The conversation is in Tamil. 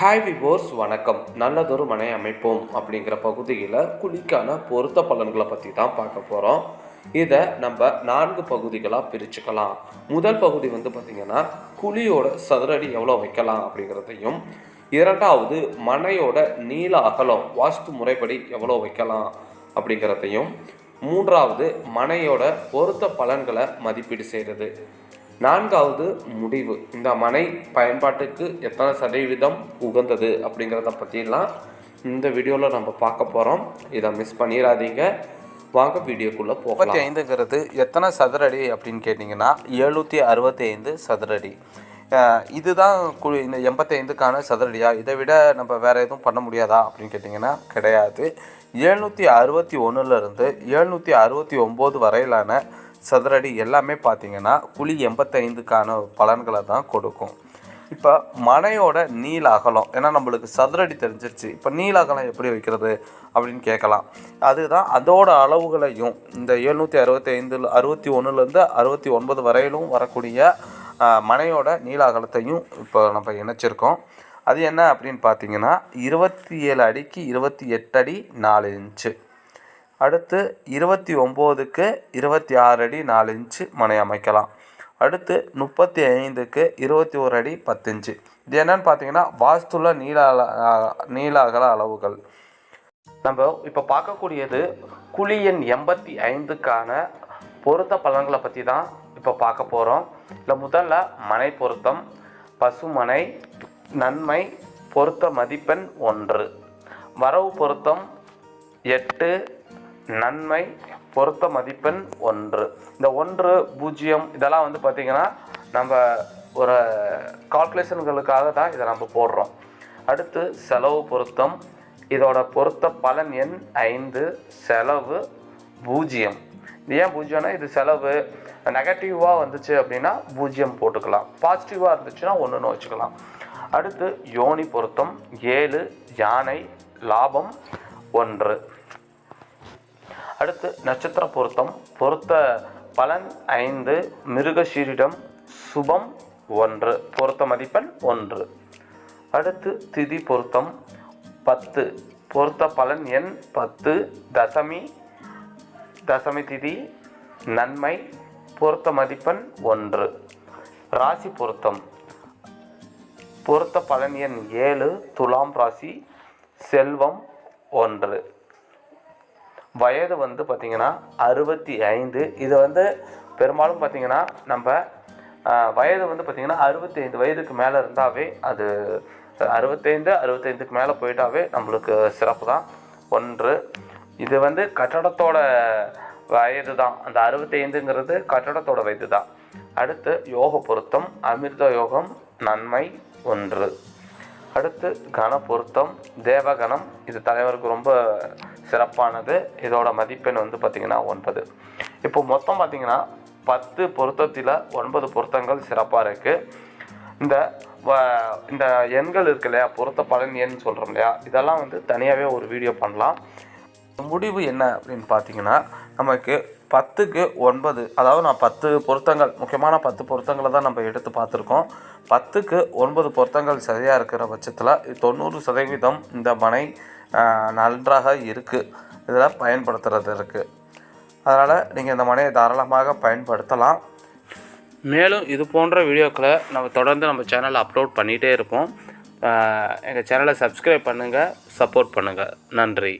ஹாய் விவோர்ஸ் வணக்கம். நல்லதொரு மனை அமைப்போம் அப்படிங்கிற பகுதியில் குழிக்கான பொருத்த பலன்களை பற்றி தான் பார்க்க போகிறோம் இதை நம்ம நான்கு பகுதிகளாக பிரிச்சுக்கலாம். முதல் பகுதி வந்து பார்த்திங்கன்னா குழியோட சதுரடி எவ்வளோ வைக்கலாம் அப்படிங்கிறதையும் இரண்டாவது மனையோட நீள அகலம் வாஸ்து முறைப்படி எவ்வளோ வைக்கலாம் அப்படிங்கிறதையும் மூன்றாவது மனையோட பொருத்த பலன்களை மதிப்பீடு செய்கிறது நான்காவது முடிவு. இந்த மனை பயன்பாட்டுக்கு எத்தனை சதவீதம் உகந்தது அப்படிங்கிறத பற்றிலாம் இந்த வீடியோவில் நம்ம பார்க்க போகிறோம் இதை மிஸ் பண்ணிடாதீங்க வாங்க வீடியோக்குள்ளே போகலாம். முப்பத்தி ஐந்துங்கிறது எத்தனை சதுரடி அப்படின்னு கேட்டிங்கன்னா எழுநூற்றி அறுபத்தி ஐந்து சதுரடி இதுதான் கு இந்த எண்பத்தைந்துக்கான சதுரடியா? இதை விட நம்ம வேறு எதுவும் பண்ண முடியாதா அப்படின்னு கேட்டிங்கன்னா கிடையாது. எழுநூற்றி அறுபத்தி ஒன்றுலேருந்து எழுநூற்றி அறுபத்தி ஒம்பது வரையிலான சதுரடி எல்லாமே பார்த்தீங்கன்னா குழி எண்பத்தைந்துக்கான பலன்களை தான் கொடுக்கும். இப்போ மனையோட நீள அகலம் ஏன்னா நம்மளுக்கு சதுரடி தெரிஞ்சிருச்சு. இப்போ நீள அகலம் எப்படி வைக்கிறது அப்படின்னு கேட்கலாம். அதுதான் அதோட அளவுகளையும் இந்த எழுநூற்றி அறுபத்தி ஐந்தில் அறுபத்தி ஒன்றுலேருந்து அறுபத்தி ஒன்பது வரையிலும் வரக்கூடிய மனையோட நீள அகலத்தையும் இப்போ நம்ம இணைச்சிருக்கோம். அது என்ன அப்படின்னு பார்த்தீங்கன்னா இருபத்தி ஏழு அடிக்கு இருபத்தி எட்டு அடி நாலு இன்ச்சு. அடுத்து இருபத்தி ஒம்போதுக்கு இருபத்தி ஆறு அடி நாலு இன்ச்சு மனை அமைக்கலாம். அடுத்து முப்பத்தி ஐந்துக்கு இருபத்தி ஒரு அடி பத்து இன்ச்சு. இது என்னன்னு பார்த்தீங்கன்னா வாஸ்துள்ள நீள அல நீள அகல அளவுகள். நம்ம இப்போ பார்க்கக்கூடியது குழி எண் எண்பத்தி ஐந்துக்கான பொருத்த பலன்களை பற்றி தான் இப்போ பார்க்க போகிறோம் இல்லை முதல்ல மனை பொருத்தம் பசுமனை நன்மை பொருத்த மதிப்பெண் ஒன்று. வரவு பொருத்தம் எட்டு நன்மை பொருத்த மதிப்பெண் ஒன்று. இந்த ஒன்று பூஜ்ஜியம் இதெல்லாம் வந்து பார்த்திங்கன்னா நம்ம ஒரு கால்குலேஷன்களுக்காக தான் இதை நம்ம போடுறோம். அடுத்து செலவு பொருத்தம். இதோட பொருத்த பலன் எண் ஐந்து செலவு பூஜ்ஜியம். இது ஏன் பூஜ்ஜியம்னா இது செலவு நெகட்டிவாக வந்துச்சு அப்படின்னா பூஜ்ஜியம் போட்டுக்கலாம். பாசிட்டிவாக இருந்துச்சுன்னா ஒன்றுன்னு வச்சுக்கலாம். அடுத்து யோனி பொருத்தம். ஏழு யானை லாபம் ஒன்று. அடுத்து நட்சத்திர பொருத்தம். பொருத்த பலன் ஐந்து. மிருகஷீரிடம் சுபம் ஒன்று. பொருத்த மதிப்பெண் ஒன்று. அடுத்து திதி பொருத்தம் பத்து. பொருத்த பலன் எண் பத்து. தசமி தசமி திதி நன்மை. பொருத்த மதிப்பெண் ஒன்று. ராசி பொருத்தம். பொருத்த பலன் எண் ஏழு. துலாம் ராசி செல்வம் ஒன்று. வயது வந்து பார்த்திங்கன்னா அறுபத்தி ஐந்து. இது வந்து பெரும்பாலும் பார்த்திங்கன்னா நம்ம வயது வந்து பார்த்திங்கன்னா அறுபத்தி ஐந்து வயதுக்கு மேலே இருந்தாவே அது அறுபத்தைந்து அறுபத்தைந்துக்கு மேலே போயிட்டாவே நம்மளுக்கு சிறப்பு தான். ஒன்று இது வந்து கட்டடத்தோட வயது தான். அந்த அறுபத்தைந்துங்கிறது கட்டடத்தோட வயது தான். அடுத்து யோக பொருத்தம் அமிர்த யோகம் நன்மை ஒன்று. அடுத்து கண பொருத்தம் தேவகணம் இது தலைவருக்கு ரொம்ப சிறப்பானது. இதோட மதிப்பெண் வந்து பார்த்திங்கன்னா ஒன்பது. இப்போ மொத்தம் பார்த்திங்கன்னா பத்து பொருத்தத்தில் ஒன்பது பொருத்தங்கள் சிறப்பாக இருக்குது இந்த வ- இந்த எண்கள் இருக்கு இல்லையா? பொருத்த பலன் எண் சொல்கிறோம் இல்லையா? இதெல்லாம் வந்து தனியாகவே ஒரு வீடியோ பண்ணலாம். முடிவு என்ன அப்படின்னு பார்த்தீங்கன்னா நமக்கு பத்துக்கு ஒன்பது அதாவது நான் பத்து பொருத்தங்கள் முக்கியமான பத்து பொருத்தங்களை தான் நம்ம எடுத்து பார்த்துருக்கோம். பத்துக்கு ஒன்பது பொருத்தங்கள் சரியாக இருக்கிற பட்சத்தில் தொண்ணூறு சதவீதம் இந்த மனை நன்றாக இருக்குது இதில் பயன்படுத்துறது இருக்குது அதனால் நீங்கள் இந்த மனையை தாராளமாக பயன்படுத்தலாம். மேலும் இது போன்ற வீடியோக்களை நம்ம தொடர்ந்து நம்ம சேனலில் அப்லோட் பண்ணிகிட்டே இருப்போம். எங்கள் சேனலை சப்ஸ்கிரைப் பண்ணுங்கள் சப்போர்ட் பண்ணுங்கள் நன்றி.